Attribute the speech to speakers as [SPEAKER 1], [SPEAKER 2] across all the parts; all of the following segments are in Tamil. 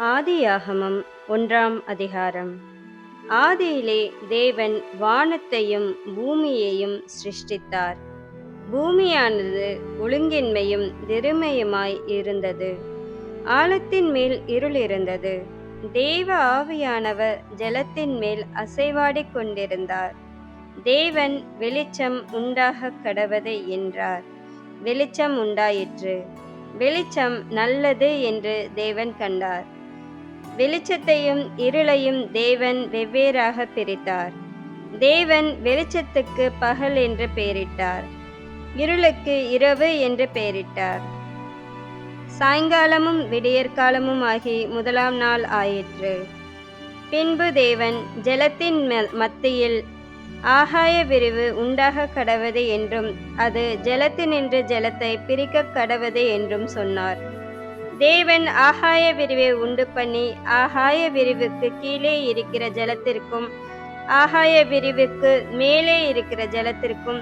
[SPEAKER 1] ஆதியாகமம் ஒன்றாம் அதிகாரம். ஆதியிலே தேவன் வானத்தையும் பூமியையும் சிருஷ்டித்தார். பூமியானது ஒழுங்கின்மையும் வெறுமையுமாய் இருந்தது. ஆழத்தின் மேல் இருள் இருந்தது. தேவ ஆவியானவர் ஜலத்தின் மேல் அசைவாடிக் கொண்டிருந்தார். தேவன் வெளிச்சம் உண்டாக கடவது என்றார். வெளிச்சம் உண்டாயிற்று. வெளிச்சம் நல்லது என்று தேவன் கண்டார். வெளிச்சத்தையும் இருளையும் தேவன் வெவ்வேறாக பிரித்தார். தேவன் வெளிச்சத்துக்கு பகல் என்று பெயரிட்டார். இருளுக்கு இரவு என்று பெயரிட்டார். சாயங்காலமும் விடியற்காலமும் ஆகி முதலாம் நாள் ஆயிற்று. பின்பு தேவன் ஜலத்தின் ம- மத்தியில் ஆகாய விரிவு உண்டாக கடவது என்றும் அது ஜலத்தினின்று ஜலத்தை பிரிக்க கடவது என்றும் சொன்னார். தேவன் ஆகாய விரிவை உண்டு பண்ணி ஆகாய விரிவுக்கு கீழே இருக்கிற ஜலத்திற்கும் ஆகாய விரிவுக்கு மேலே இருக்கிற ஜலத்திற்கும்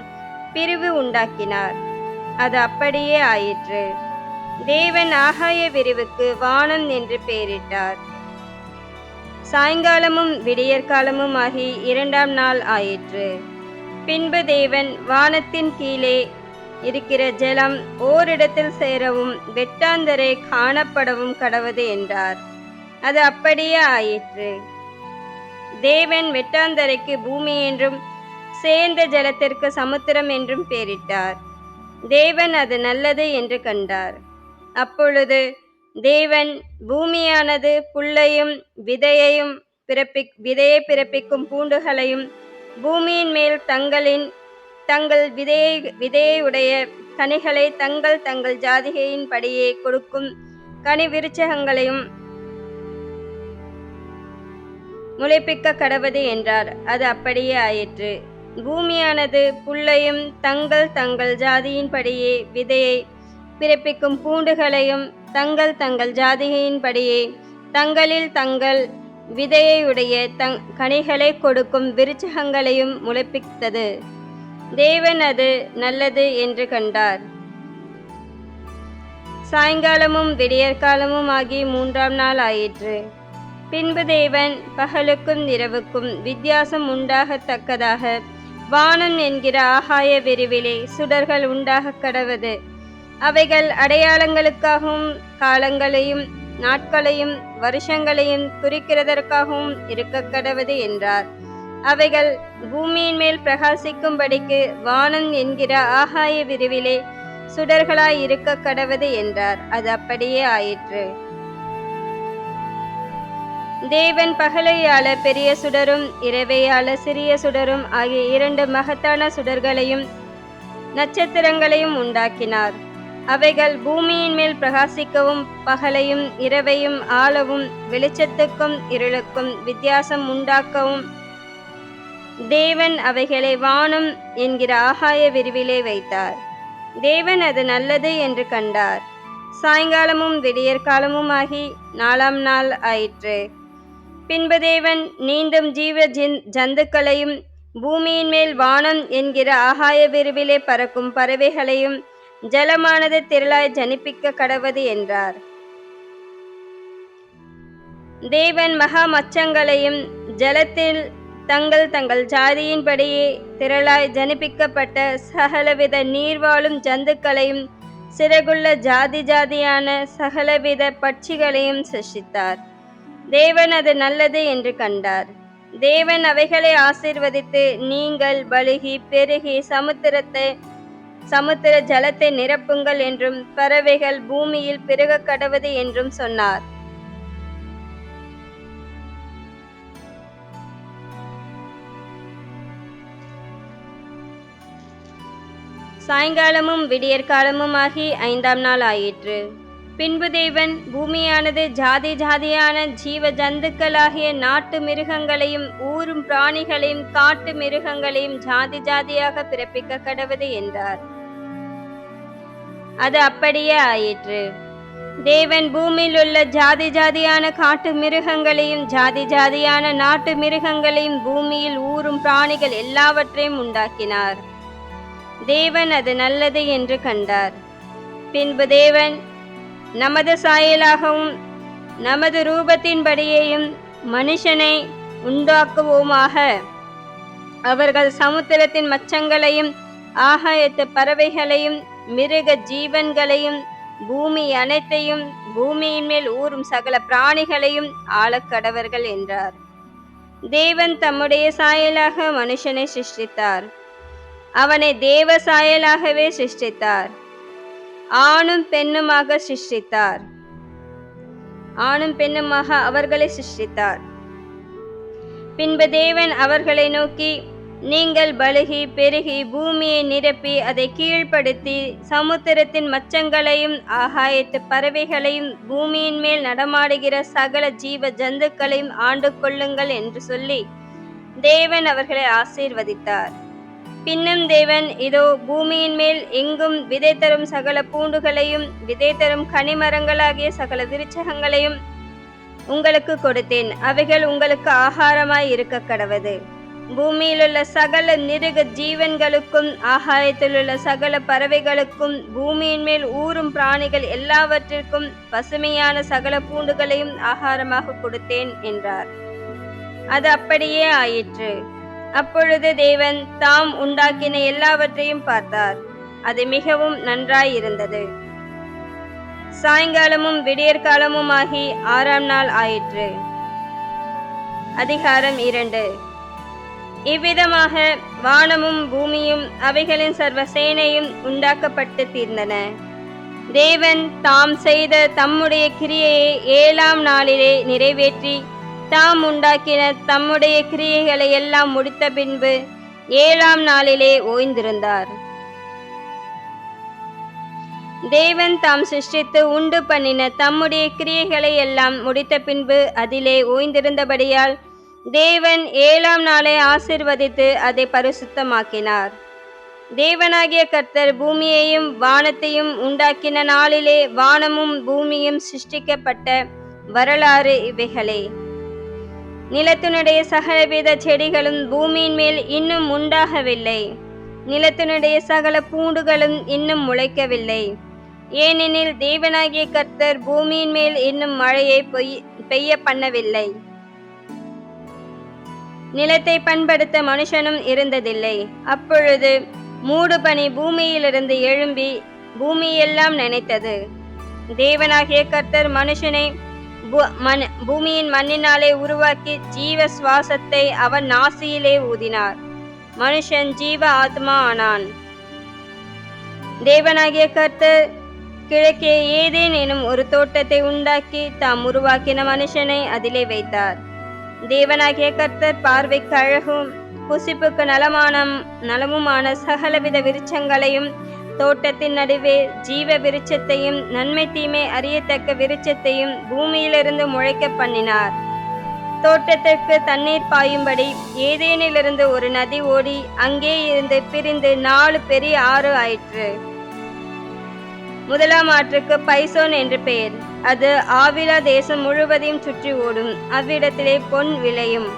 [SPEAKER 1] பிரிவு உண்டாக்கினார். அது அப்படியே ஆயிற்று. தேவன் ஆகாய விரிவுக்கு வானம் என்று பெயரிட்டார். சாயங்காலமும் விடியற்காலமும் ஆகி இரண்டாம் நாள் ஆயிற்று. பின்பு தேவன் வானத்தின் கீழே இருக்கிற ஜலம் ஓரிடத்தில் சேரவும் வெட்டாந்தரை காணப்படவும் கடவது என்றார். அது அப்படியே ஆயிற்று. தேவன் வெட்டாந்தரைக்கு பூமி என்றும் சேர்ந்த ஜலத்திற்கு சமுத்திரம் என்றும் பெயரிட்டார் தேவன் அது நல்லது என்று கண்டார். அப்பொழுது தேவன் பூமியானது புல்லையும் விதையையும் பிறப்பி விதையை பிறப்பிக்கும் பூண்டுகளையும் பூமியின் மேல் தங்களின் தங்கள் விதையை விதையுடைய கனிகளை தங்கள் தங்கள் ஜாதிகையின் படியே கொடுக்கும் கனி விருச்சகங்களையும் முளைப்பிக்க கடவது என்றார். அது அப்படியே ஆயிற்று. பூமியானது புல்லையும் தங்கள் தங்கள் ஜாதியின்படியே விதையை பிறப்பிக்கும் பூண்டுகளையும் தங்கள் தங்கள் ஜாதியின்படியே தங்களில் தங்கள் விதையுடைய தங் கனிகளை கொடுக்கும் விருச்சகங்களையும் முளைப்பித்தது. தேவன் அது நல்லது என்று கண்டார். சாயங்காலமும் விடியற்காலமும் ஆகி மூன்றாம் நாள் ஆயிற்று. பின்பு தேவன் பகலுக்கும் இரவுக்கும் வித்தியாசம் உண்டாகத்தக்கதாக வானம் என்கிற ஆகாய விரிவிலே சுடர்கள் உண்டாக கடவது. அவைகள் அடையாளங்களுக்காகவும் காலங்களையும் நாட்களையும் வருஷங்களையும் குறிக்கிறதற்காகவும் இருக்க கடவது என்றார். அவைகள் பூமியின் மேல் பிரகாசிக்கும்படிக்கு வானம் என்கிற ஆகாய விரிவிலே சுடர்களாய் இருக்க கடவது என்றார். அது அப்படியே ஆயிற்று. தேவன் பகலையாள பெரிய சுடரும் இரவையாள சிறிய சுடரும் ஆகிய இரண்டு மகத்தான சுடர்களையும் நட்சத்திரங்களையும் உண்டாக்கினார். அவைகள் பூமியின் மேல் பிரகாசிக்கவும் பகலையும் இரவையும் ஆளவும் வெளிச்சத்துக்கும் இருளுக்கும் வித்தியாசம் உண்டாக்கவும் தேவன் அவைகளை வானம் என்கிற ஆகாய விரிவிலே வைத்தார். தேவன் அது நல்லது என்று கண்டார். சாயங்காலமும் விடியற்காலமும் ஆகி நாலாம் நாள் ஆயிற்று. பின்பு தேவன் நீண்டும் ஜீவ ஜின்- ஜந்துக்களையும் பூமியின் மேல் வானம் என்கிற ஆகாய விரிவிலே பறக்கும் பறவைகளையும் ஜலமானது திரளாய் ஜனிப்பிக்க கடவது என்றார். தேவன் மகா மச்சங்களையும் ஜலத்தில் தங்கள் தங்கள் ஜாதியின்படியே திரளாய் ஜனிப்பிக்கப்பட்ட சகலவித நீர்வாழும் ஜந்துக்களையும் சிறகுள்ள ஜாதி ஜாதியான சகலவித பட்சிகளையும் சிருஷித்தார் தேவன் அது நல்லது என்று கண்டார். தேவன் அவைகளை ஆசீர்வதித்து நீங்கள் பழுகி பெருகி சமுத்திரத்தை சமுத்திர ஜலத்தை நிரப்புங்கள் என்றும் பறவைகள் பூமியில் பெருக கடவது என்றும் சொன்னார். சாயங்காலமும் விடியற்காலமும் ஆகி ஐந்தாம் நாள் ஆயிற்று. பின்பு தேவன் பூமியானது ஜாதி ஜாதியான ஜீவ ஜந்துக்களாகிய நாட்டு மிருகங்களையும் ஊரும் பிராணிகளையும் காட்டு மிருகங்களையும் ஜாதி ஜாதியாக பிறப்பிக்க கடவது என்றார். அது அப்படியே ஆயிற்று. தேவன் பூமியில் உள்ள ஜாதி ஜாதியான காட்டு மிருகங்களையும் ஜாதி ஜாதியான நாட்டு மிருகங்களையும் பூமியில் ஊரும் பிராணிகள் எல்லாவற்றையும் உண்டாக்கினார். தேவன் அது நல்லது என்று கண்டார். பின்பு தேவன் நமது சாயலாகவும் நமது ரூபத்தின்படியேயும் மனுஷனை உண்டாக்குவோமாக. அவர்கள் சமுத்திரத்தின் மச்சங்களையும் ஆகாயத்து பறவைகளையும் மிருக ஜீவன்களையும் பூமி அனைத்தையும் பூமியின் மேல் ஊறும் சகல பிராணிகளையும் ஆளக்கடவர்கள் என்றார். தேவன் தம்முடைய சாயலாக மனுஷனை சிருஷ்டித்தார். அவனை தேவ சாயலாகவே சிருஷ்டித்தார். ஆணும் பெண்ணுமாக சிருஷ்டித்தார். ஆணும் பெண்ணுமாக அவர்களை சிருஷ்டித்தார். பின்பு தேவன் அவர்களை நோக்கி நீங்கள் பலுகி பெருகி பூமியை நிரப்பி அதை கீழ்ப்படுத்தி சமுத்திரத்தின் மச்சங்களையும் ஆகாயத்து பறவைகளையும் பூமியின் மேல் நடமாடுகிற சகல ஜீவ ஜந்துக்களையும் ஆண்டு கொள்ளுங்கள் என்று சொல்லி தேவன் அவர்களை ஆசீர்வதித்தார். பின்னும் தேவன் இதோ பூமியின் மேல் எங்கும் விதை தரும் சகல பூண்டுகளையும் விதை தரும் கனிமரங்களாகிய சகல விருச்சகங்களையும் உங்களுக்கு கொடுத்தேன். அவைகள் உங்களுக்கு ஆகாரமாய் இருக்க கடவது. பூமியிலுள்ள சகல நிருக ஜீவன்களுக்கும் ஆகாயத்திலுள்ள சகல பறவைகளுக்கும் பூமியின் மேல் ஊறும் பிராணிகள் எல்லாவற்றிற்கும் பசுமையான சகல பூண்டுகளையும் ஆகாரமாக கொடுத்தேன் என்றார். அது அப்படியே ஆயிற்று. அப்பொழுது தேவன் தாம் உண்டாக்கின எல்லாவற்றையும் பார்த்தார். அது மிகவும் நன்றாயிருந்தது. சாயங்காலமும் விடியற்காலமும் ஆகி ஆறாம் நாள் ஆயிற்று. அதிகாரம் இரண்டு. இவ்விதமாக வானமும் பூமியும் அவைகளின் சர்வ சேனையும் உண்டாக்கப்பட்டு தீர்ந்தன. தேவன் தாம் செய்த தம்முடைய கிரியையை ஏழாம் நாளிலே நிறைவேற்றி தாம் உண்டாக்கின தம்முடைய கிரியைகளை எல்லாம் முடித்த பின்பு ஏழாம் நாளிலே ஓய்ந்திருந்தார். தேவன் தாம் சிருஷ்டித்து உண்டு பண்ணின தம்முடைய கிரியைகளை எல்லாம் முடித்த பின்பு அதிலே ஓய்ந்திருந்தபடியால் தேவன் ஏழாம் நாளை ஆசிர்வதித்து அதை பரிசுத்தமாக்கினார். தேவனாகிய கர்த்தர் பூமியையும் வானத்தையும் உண்டாக்கின நாளிலே வானமும் பூமியும் சிருஷ்டிக்கப்பட்ட வரலாறு இவைகளே. நிலத்தினுடைய சகலவித செடிகளும் பூமியின் மேல் இன்னும் உண்டாகவில்லை. நிலத்தினுடைய சகல பூண்டுகளும் இன்னும் முளைக்கவில்லை. ஏனெனில் தேவனாகிய கர்த்தர் பூமியின் மேல் இன்னும் மழையை பெய்ய பண்ணவில்லை நிலத்தை பண்படுத்த மனுஷனும் இருந்ததில்லை. அப்பொழுது மூடுபனி பூமியிலிருந்து எழும்பி பூமியெல்லாம் நினைத்தது. தேவனாகிய கர்த்தர் மனுஷனை பூமியின் மண்ணினாலே உருவாக்கி ஜீவ சுவாசத்தை அவன் நாசியிலே ஊதினார். மனுஷன் ஜீவ ஆத்மா ஆனான். தேவனாகிய கர்த்தர் கிழக்கே ஏதேன் எனும் ஒரு தோட்டத்தை உண்டாக்கி தாம் உருவாக்கின மனுஷனை அதிலே வைத்தார். தேவனாகிய கர்த்தர் பார்வைக்கு அழகும் புசிப்புக்கு நலமான நலமுமான சகலவித விருச்சங்களையும் தோட்டத்தின் நடுவே ஜீவ விருட்சத்தையும் நன்மை தீமை அறியத்தக்க விருட்சத்தையும் பூமியிலிருந்து முளைக்க பண்ணினார். தோட்டத்திற்கு தண்ணீர் பாயும்படி ஏதேனிலிருந்து ஒரு நதி ஓடி அங்கே இருந்து பிரிந்து நாலு பெரிய ஆறு ஆயிற்று. முதலாம் ஆற்றுக்கு பைசோன் என்று பெயர். அது ஆவிலா தேசம் முழுவதையும் சுற்றி ஓடும். அவ்விடத்திலே பொன் விளையும்.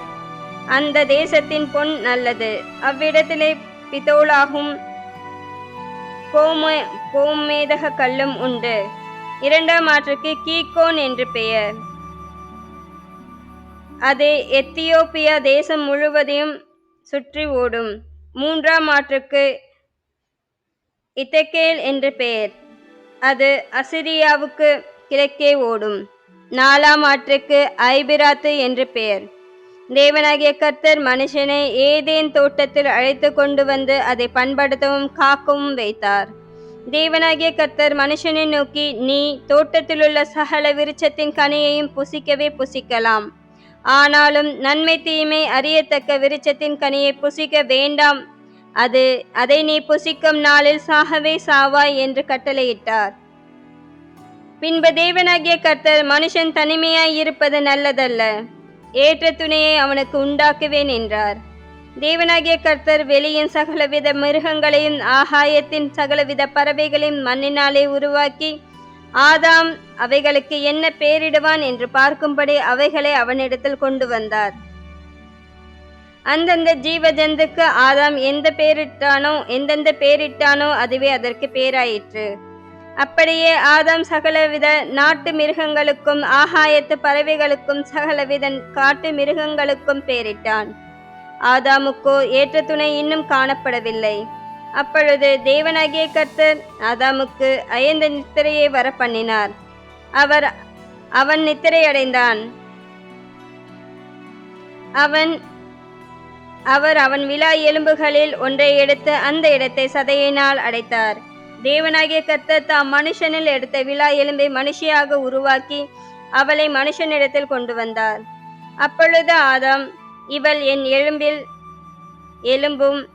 [SPEAKER 1] அந்த தேசத்தின் பொன் நல்லது. அவ்விடத்திலே பித்தோலாகும் கோமே கோமேதக கல்லும் உண்டு. இரண்டாம் ஆற்றுக்கு கீகோன் என்று பெயர். அது எத்தியோப்பியா தேசம் முழுவதையும் சுற்றி ஓடும். மூன்றாம் ஆற்றுக்கு இத்தக்கேல் என்று பெயர். அது அசிரியாவுக்கு கிழக்கே ஓடும். நாலாம் ஆற்றுக்கு ஐபிராத்து என்று பெயர். தேவனாகிய கர்த்தர் மனுஷனை ஏதேன் தோட்டத்தில் அழைத்து கொண்டு வந்து அதை பண்படுத்தவும் காக்கவும் வைத்தார். தேவனாகிய கர்த்தர் மனுஷனை நோக்கி நீ தோட்டத்திலுள்ள சகல விருட்சத்தின் கனியையும் புசிக்கவே புசிக்கலாம். ஆனாலும் நன்மை தீமை அறியத்தக்க விருட்சத்தின் கனியை புசிக்க வேண்டாம். அது அதை நீ புசிக்கும் நாளில் சாகவே சாவாய் என்று கட்டளையிட்டார். பின்பு தேவனாகிய கர்த்தர் மனுஷன் தனிமையாய் இருப்பது நல்லதல்ல. ஏற்ற துணையை அவனுக்கு உண்டாக்குவேன் என்றார். தேவனாகிய கர்த்தர் வெளியின் சகலவித மிருகங்களையும் ஆகாயத்தின் சகலவித பறவைகளையும் மண்ணினாலே உருவாக்கி ஆதாம் அவைகளுக்கு என்ன பெயரிடுவான் என்று பார்க்கும்படி அவைகளை அவனிடத்தில் கொண்டு வந்தார். அந்தந்த ஜீவ ஜந்துக்கு ஆதாம் எந்த பெயரிட்டானோ எந்தெந்த பெயரிட்டானோ அதுவே அதற்கு பேராயிற்று. அப்படியே ஆதாம் சகலவித நாட்டு மிருகங்களுக்கும் ஆகாயத்து பறவைகளுக்கும் சகலவித காட்டு மிருகங்களுக்கும் பெயரிட்டான் ஆதாமுக்கோ ஏற்ற துணை இன்னும் காணப்படவில்லை. அப்பொழுது தேவனாகிய கர்த்தர் ஆதாமுக்கு ஐந்து நித்திரையை வர பண்ணினார் அவர் அவன் நித்திரையடைந்தான். அவன் அவர் அவன் விழா எலும்புகளில் ஒன்றை எடுத்து அந்த இடத்தை சதையினால் அடைத்தார். தேவனாகிய கர்த்தர் தாம் மனுஷனில் எடுத்த விழா எலும்பை மனுஷியாக உருவாக்கி அவளை மனுஷனிடத்தில் கொண்டு வந்தார். அப்பொழுது ஆதாம் இவள் என் எலும்பில் எலும்பும்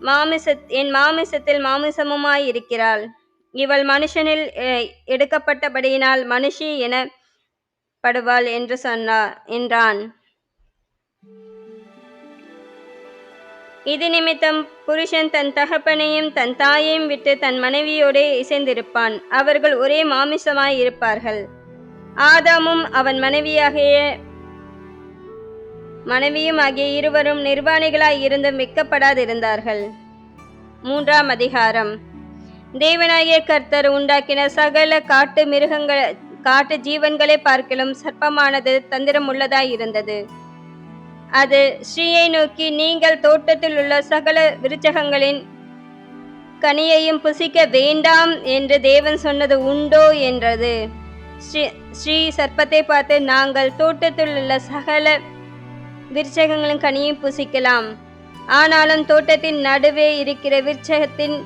[SPEAKER 1] மாமிச என் மாமிசத்தில் மாமிசமுமாய் இருக்கிறாள். இவள் மனுஷனில் எ- எடுக்கப்பட்டபடியினால் மனுஷி என படுவாள் என்று சொன்னார் என்றான். இது நிமித்தம் புருஷன் தன் தகப்பனையும் தன் தாயையும் விட்டு தன் மனைவியோடே இசைந்திருப்பான். அவர்கள் ஒரே மாமிசமாய் இருப்பார்கள். ஆதாமும் அவன் மனைவியாகிய மனைவியும் ஆகிய இருவரும் நிர்வாணிகளாய் இருந்தும் மிக்கப்படாதிருந்தார்கள் மூன்றாம் அதிகாரம். தேவனாகிய கர்த்தர் உண்டாக்கின சகல காட்டு மிருகங்கள் காட்டு ஜீவன்களை பார்க்கிலும் சர்ப்பமானது தந்திரம் உள்ளதாய் இருந்தது. அது ஸ்ரீயை நோக்கி நீங்கள் தோட்டத்தில் உள்ள சகல விருச்சகங்களின் கனியையும் புசிக்க வேண்டாம் என்று தேவன் சொன்னது உண்டோ என்றது. ஸ்ரீ ஸ்ரீ சர்ப்பத்தை பார்த்து நாங்கள் தோட்டத்தில் உள்ள சகல விருச்சகங்களின் கனியும் புசிக்கலாம். ஆனாலும் தோட்டத்தின் நடுவே இருக்கிற விருச்சகத்தின்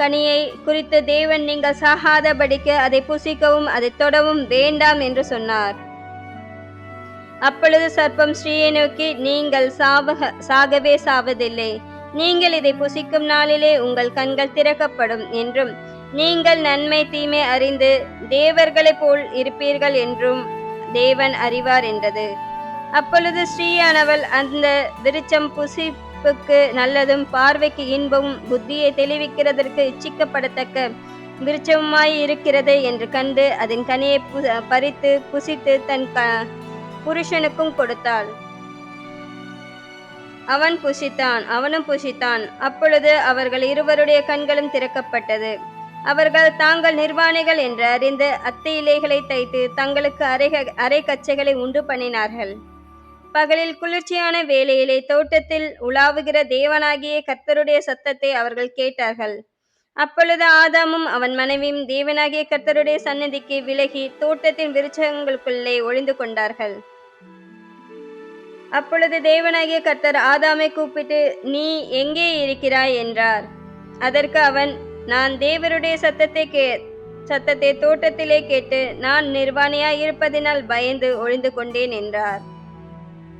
[SPEAKER 1] கனியை குறித்து தேவன் நீங்கள் சாகாதபடிக்கு அதை புசிக்கவும் அதை தொடவும் வேண்டாம் என்று சொன்னார். அப்பொழுது சர்ப்பம் ஸ்ரீயை நோக்கி நீங்கள் சாவக சாகவே சாவதில்லை. நீங்கள் இதை புசிக்கும் நாளிலே உங்கள் கண்கள் திறக்கப்படும் என்றும் நீங்கள் நன்மை தீமை அறிந்து தேவர்களைப் போல் இருப்பீர்கள் என்றும் தேவன் அறிவார் என்றது. அப்பொழுது ஸ்ரீயானவள் அந்த விருச்சம் புசிப்புக்கு நல்லதும் பார்வைக்கு இன்பமும் புத்தியை தெளிவிக்கிறதற்கு இச்சிக்கப்படத்தக்க விருச்சமாய் இருக்கிறது என்று கண்டு அதன் கனியை பு- பறித்து புசித்து தன் க புருஷனுக்கும் கொடுத்தாள். அவன் புசித்தான் அவனும் புசித்தான். அப்பொழுது அவர்கள் இருவருடைய கண்களும் திறக்கப்பட்டது. அவர்கள் தாங்கள் நிர்வாணிகள் என்று அறிந்து அத்தை இலைகளை தைத்து தங்களுக்கு அரைக அரை கச்சைகளை உண்டு பண்ணினார்கள். பகலில் குளிர்ச்சியான வேலையிலே தோட்டத்தில் உலாவுகிற தேவனாகிய கர்த்தருடைய சத்தத்தை அவர்கள் கேட்டார்கள். அப்பொழுது ஆதாமும் அவன் மனைவியும் தேவனாகிய கர்த்தருடைய சந்நிதிக்கு விலகி தோட்டத்தின் விருச்சகங்களுக்குள்ளே ஒளிந்து கொண்டார்கள். அப்பொழுது தேவனாகிய கர்த்தர் ஆதாமை கூப்பிட்டு நீ எங்கே இருக்கிறாய்? என்றார். அதற்கு அவன் நான் தேவருடைய சத்தத்தை கே சத்தத்தை தோட்டத்திலே கேட்டு நான் நிர்வாணியாய் இருப்பதினால் பயந்து ஒளிந்து கொண்டேன் என்றார்.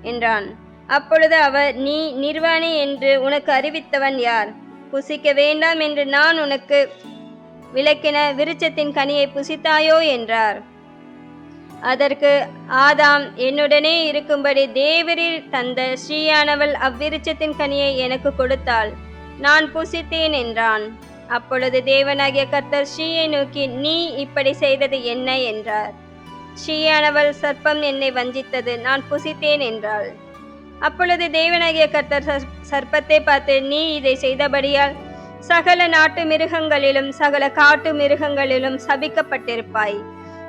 [SPEAKER 1] என்றான். அப்பொழுது அவர் நீ நிர்வாணி என்று உனக்கு அறிவித்தவன் யார்? புசிக்க வேண்டாம் என்று நான் உனக்கு விளக்கின விருச்சத்தின் கனியை புசித்தாயோ என்றார். அதற்கு ஆதாம் என்னுடனே இருக்கும்படி தேவரில் தந்த ஸ்ரீயானவள் அவ்விருச்சத்தின் கனியை எனக்கு கொடுத்தாள். நான் புசித்தேன் என்றான். அப்பொழுது தேவனாகிய கர்த்தர் ஸ்ரீயை நோக்கி நீ இப்படி செய்தது என்ன? என்றார். ஸ்ரீயானவள் சர்ப்பம் என்னை வஞ்சித்தது. நான் புசித்தேன் என்றாள். அப்பொழுது தேவனாகிய கர்த்தர் சர்ப்பத்தை பார்த்து நீ இதை செய்தபடியால் சகல நாட்டு மிருகங்களிலும் சகல காட்டு மிருகங்களிலும் சபிக்கப்பட்டிருப்பாய்.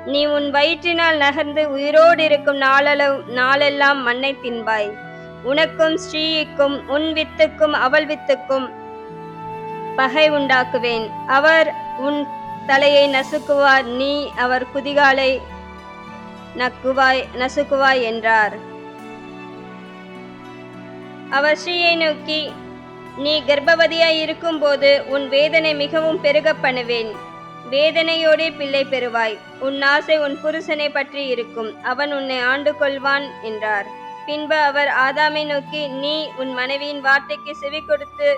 [SPEAKER 1] நீ உன் வயிற்றினால் நகர்ந்து உயிரோடு இருக்கும் நாளளவு நாளெல்லாம் மண்ணை தின்பாய். உனக்கும் ஸ்ரீக்கும் உன் வித்துக்கும் அவள் வித்துக்கும் பகை உண்டாக்குவேன். அவர் உன் தலையை நசுக்குவார். நீ அவர் குதிகாலை நக்குவாய் நசுக்குவாய் என்றார். அவர் ஸ்ரீயை நோக்கி நீ கர்ப்பவதியாய் இருக்கும்போது உன் வேதனை மிகவும் பெருக பண்ணுவேன். வேதனையோடே பிள்ளை பெறுவாய். உன் ஆசை உன் புருஷனை பற்றி இருக்கும். அவன் உன்னை ஆண்டு கொள்வான் என்றார். பின்பு அவர் ஆதாமை நோக்கி நீ உன் மனைவியின் வார்த்தைக்கு செவி கொடுத்து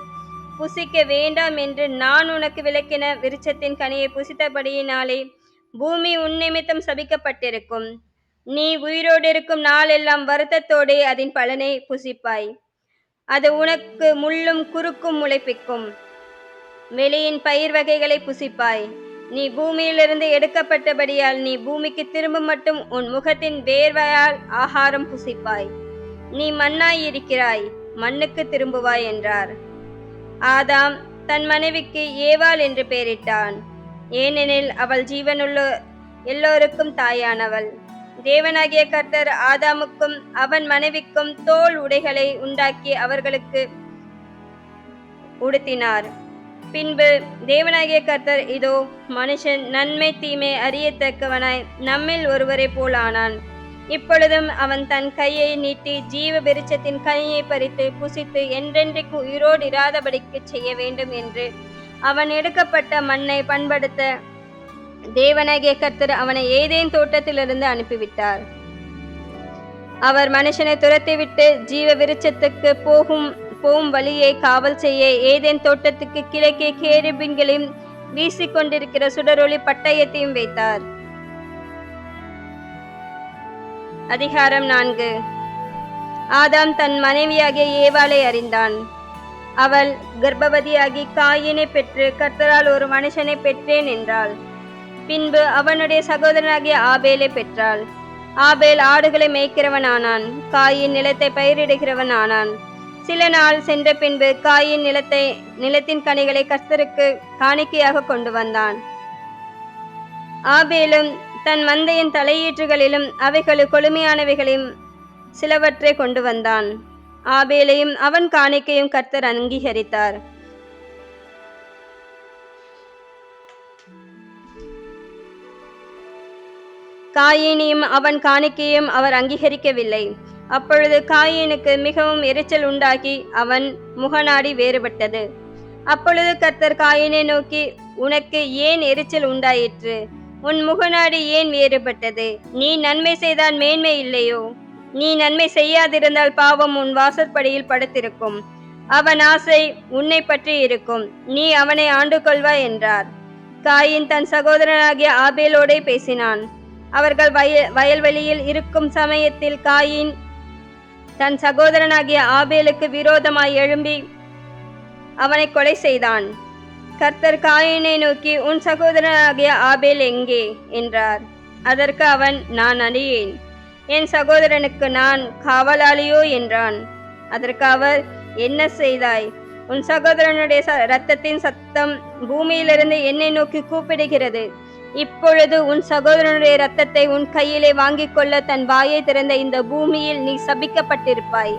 [SPEAKER 1] புசிக்க வேண்டாம் என்று நான் உனக்கு விளக்கின விருச்சத்தின் கனியை புசித்தபடியினாலே பூமி உன் நிமித்தம் சபிக்கப்பட்டிருக்கும். நீ உயிரோடு இருக்கும் நாளெல்லாம் வருத்தத்தோடே அதன் பலனை புசிப்பாய். அது உனக்கு முள்ளும் குறுக்கும் முளைப்பிக்கும். வெளியின் பயிர் வகைகளை புசிப்பாய். நீ பூமியிலிருந்து எடுக்கப்பட்டபடியால் நீ பூமிக்கு திரும்ப மட்டும் உன் முகத்தின் வேர்வையால் ஆகாரம் புசிப்பாய். நீ மண்ணாய் இருக்கிறாய் மண்ணுக்கு திரும்புவாய் என்றார். ஆதாம் தன் மனைவிக்கு ஏவாள் என்று பெயரிட்டான். ஏனெனில் அவள் ஜீவனுள்ள எல்லோருக்கும் தாயானவள். தேவனாகிய கர்த்தர் ஆதாமுக்கும் அவன் மனைவிக்கும் தோல் உடைகளை உண்டாக்கி அவர்களுக்கு உடுத்தினார். பின்பு தேவனாகிய கர்த்தர் இதோ மனுஷன் நன்மை தீமை அறியத்தக்கவனாய் நம்மில் ஒருவரை போல் ஆனான் இப்பொழுதும் அவன் தன் கையை நீட்டி ஜீவ பெருச்சத்தின் கனியை பறித்து புசித்து என்றென்றைக்கு உயிரோடு இராதபடிக்கு செய்ய வேண்டும் என்று அவன் எடுக்கப்பட்ட மண்ணை பண்படுத்த தேவனாகிய கர்த்தர் அவனை ஏதேன் தோட்டத்திலிருந்து அனுப்பிவிட்டார். அவர் மனுஷனை துரத்திவிட்டு ஜீவ விருட்சத்துக்கு போகும் போகும் வழியை காவல் செய்ய ஏதேன் தோட்டத்துக்கு கிழக்கே கேருபின்களையும் வீசிக்கொண்டிருக்கிற சுடரொளி பட்டயத்தையும் வைத்தார். அதிகாரம் நான்கு. ஆதாம் தன் மனைவியாகிய ஏவாளை அறிந்தான். அவள் கர்ப்பவதியாகி காயினை பெற்று கர்த்தரால் ஒரு மனுஷனை பெற்றேன் என்றாள். பின்பு அவனுடைய சகோதரனாகிய ஆபேலை பெற்றாள். ஆபேல் ஆடுகளை மேய்க்கிறவன் ஆனான் காயின் நிலத்தை பயிரிடுகிறவன் ஆனான் சில நாள் சென்ற பின்பு காயின் நிலத்தை நிலத்தின் கனிகளை கர்த்தருக்கு காணிக்கையாக கொண்டு வந்தான். ஆபேலும் தன் மந்தையின் தலையீற்றுகளிலும் அவைகளு கொழுமையானவைகளையும் சிலவற்றை கொண்டு வந்தான். ஆபேலையும் அவன் காணிக்கையும் கர்த்தர் அங்கீகரித்தார். காயினியும் அவன் காணிக்கையும் அவர் அங்கீகரிக்கவில்லை. அப்பொழுது காயினுக்கு மிகவும் எரிச்சல் உண்டாகி அவன் முகநாடி வேறுபட்டது. அப்பொழுது கர்த்தர் காயினை நோக்கி உனக்கு ஏன் எரிச்சல் உண்டாயிற்று? உன் முகநாடி ஏன் வேறுபட்டது? நீ நன்மை செய்தால் மேன்மை இல்லையோ? நீ நன்மை செய்யாதிருந்தால் பாவம் உன் வாசற்படியில் படுத்திருக்கும். அவன் ஆசை உன்னை பற்றி இருக்கும். நீ அவனை ஆண்டு கொள்வாய் என்றார். காயின் தன் சகோதரனாகிய ஆபேலோடே பேசினான். அவர்கள் வய வயல்வெளியில் இருக்கும் சமயத்தில் காயின் தன் சகோதரனாகிய ஆபேலுக்கு விரோதமாய் எழும்பி அவனை கொலை செய்தான். கர்த்தர் காயினை நோக்கி உன் சகோதரனாகிய ஆபேல் எங்கே? என்றார். அதற்கு அவன் நான் அறியேன். என் சகோதரனுக்கு நான் காவலாளியோ? என்றான். அதற்கு அவர் என்ன செய்தாய்? உன் சகோதரனுடைய ச இரத்தத்தின் சத்தம் பூமியிலிருந்து என்னை நோக்கி கூப்பிடுகிறது. இப்பொழுது உன் சகோதரனுடைய இரத்தத்தை உன் கையிலே வாங்கிக் கொள்ள தன் வாயை திறந்த இந்த பூமியில் நீ சபிக்கப்பட்டிருப்பாய்.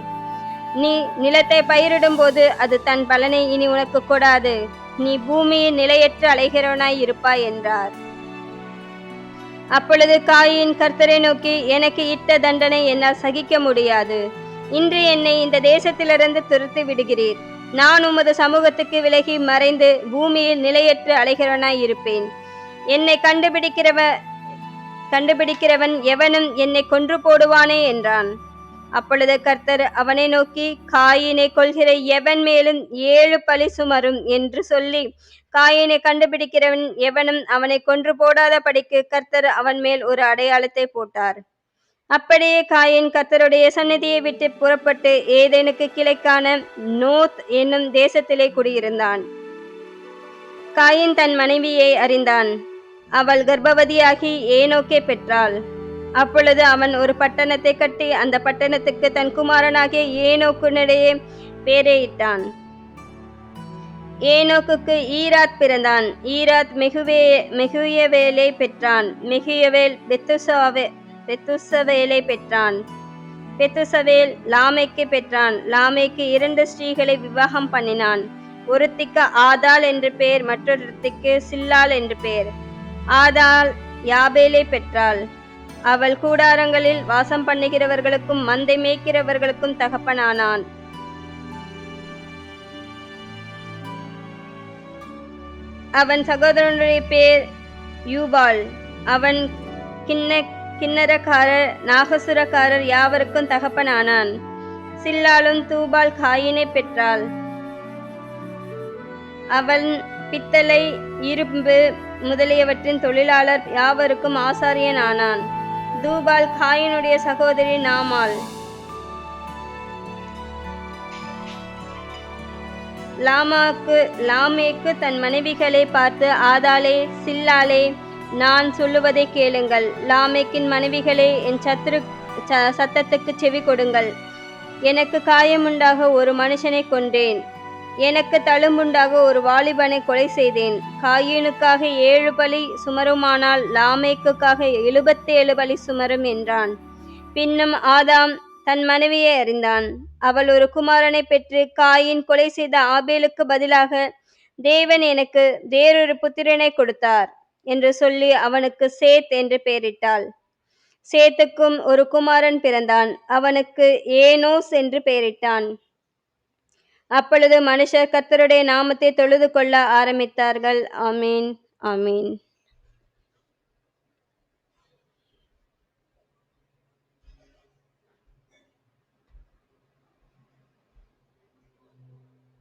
[SPEAKER 1] நீ நிலத்தை பயிரிடும் போது அது தன் பலனை இனி உனக்கு கூடாது. நீ பூமியில் நிலையற்று அலைகிறவனாய் இருப்பாய் என்றார். அப்பொழுது காயின் கர்த்தரை நோக்கி எனக்கு இட்ட தண்டனை என்னால் சகிக்க முடியாது. இன்று என்னை இந்த தேசத்திலிருந்து துரத்து விடுகிறீர். நான் உமது சமூகத்துக்கு விலகி மறைந்து பூமியில் நிலையற்று அலைகிறவனாய் இருப்பேன். என்னை கண்டுபிடிக்கிறவ கண்டுபிடிக்கிறவன் எவனும் என்னை கொன்று போடுவானே என்றான். அப்பொழுது கர்த்தர் அவனை நோக்கி காயினை கொள்கிற எவன் மேலும் ஏழு பழி சுமரும்? என்று சொல்லி காயினை கண்டுபிடிக்கிறவன் எவனும் அவனை கொன்று போடாத படிக்கு கர்த்தர் அவன் மேல் ஒரு அடையாளத்தை போட்டார். அப்படியே காயின் கர்த்தருடைய சன்னதியை விட்டு புறப்பட்டு ஏதேனுக்கு கிளைக்கான நோத் என்னும் தேசத்திலே குடியிருந்தான். காயின் தன் மனைவியை அறிந்தான். அவள் கர்ப்பவதியாகி ஏனோக்கே பெற்றாள். அப்பொழுது அவன் ஒரு பட்டணத்தை கட்டி அந்த பட்டணத்துக்கு தன் குமாரனாகிய ஏனோக்குனிடையே இட்டான் ஏனோக்குக்கு ஈராத் பிறந்தான். ஈராத் மெகுவே மெகுயவேலை பெற்றான். மெகுயவேல் பெத்துசாவே பெத்துசவேலை பெற்றான். பெத்துசவேல் லாமைக்கு பெற்றான். லாமைக்கு இரண்டு ஸ்ரீகளை விவாகம் பண்ணினான். ஒருத்திக்கு ஆதாள் என்று பெயர் மற்றொருத்திக்கு சில்லாள் என்று பெயர் ஆதாள் யாபேலை பெற்றாள். அவள் கூடாரங்களில் வாசம் பண்ணுகிறவர்களுக்கும் மந்தை மேய்க்கிறவர்களுக்கும் தகப்பனானான். அவன் சகோதரனுடைய பேர் யூபால். அவன் கிண்ண கிண்ணறக்காரர் நாகசுரக்காரர் யாவருக்கும் தகப்பனானான். சில்லாலும் தூபால் காயினை பெற்றாள். அவன் பித்தளை இரும்பு முதலியவற்றின் தொழிலாளர் யாவருக்கும் ஆசாரியன் ஆனான் தூபால் காயினுடைய சகோதரி நாமால். லாமாக்கு லாமேக்கு தன் மனைவிகளை பார்த்து ஆதாளே சில்லாலே நான் சொல்லுவதை கேளுங்கள். லாமேக்கின் மனைவிகளே என் சத்ரு ச- சத்தத்துக்கு செவி கொடுங்கள். எனக்கு காயமுண்டாக ஒரு மனுஷனை கொன்றேன். எனக்கு தழும்புண்டாக ஒரு வாலிபனை கொலை செய்தேன். காயினுக்காக ஏழு பலி சுமருமானால் லாமேக்குக்காக எழுபத்தேழு பலி சுமரும் என்றான். பின்னும் ஆதாம் தன் மனைவியை அறிந்தான். அவள் ஒரு குமாரனை பெற்று காயின் கொலை செய்த ஆபேலுக்கு பதிலாக தேவன் எனக்கு வேறொரு புத்திரனை கொடுத்தார் என்று சொல்லி அவனுக்கு சேத் என்று பெயரிட்டாள். சேத்துக்கும் ஒரு குமாரன் பிறந்தான். அவனுக்கு ஏனோஸ் என்று பெயரிட்டான். அப்பொழுது மனுஷர் கர்த்தருடைய நாமத்தை தொழுது கொள்ள ஆரம்பித்தார்கள். ஆமீன். ஆமீன்.